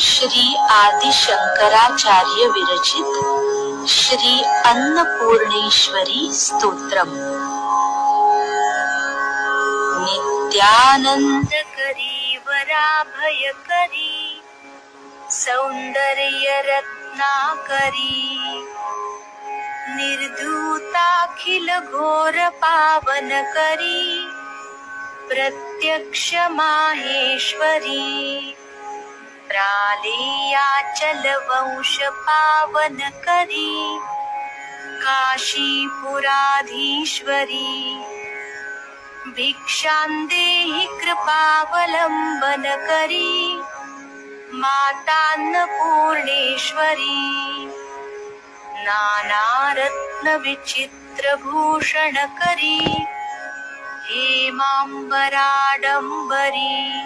श्री आदिशंकराचार्य विरचित श्री अन्नपूर्णेश्वरी स्तोत्रम. नित्यानन्दकरी वराभयकरी सौन्दर्यरत्नाकरी निर्धूताखिलघोरपावनकरी पावन करी काशीपुराधीश्वरी। भिक्षां देहि कृपावलम्बन करी मातान्नपूर्णेश्वरी। नानारत्नविचित्रभूषण करी हेमाम्बराडम्बरी।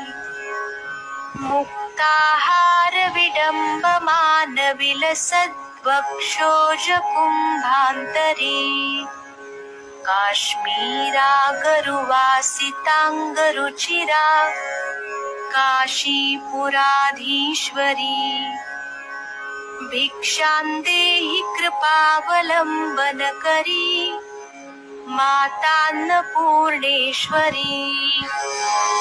मुक्ताहार विडम्बमान विलसद्वक्षोजकुम्भान्तरी काश्मीरागरुवासिताङ्गरुचिरा। काशीपुराधीश्वरी। भिक्षां देहि कृपावलम्बन करी मातान्नपूर्णेश्वरी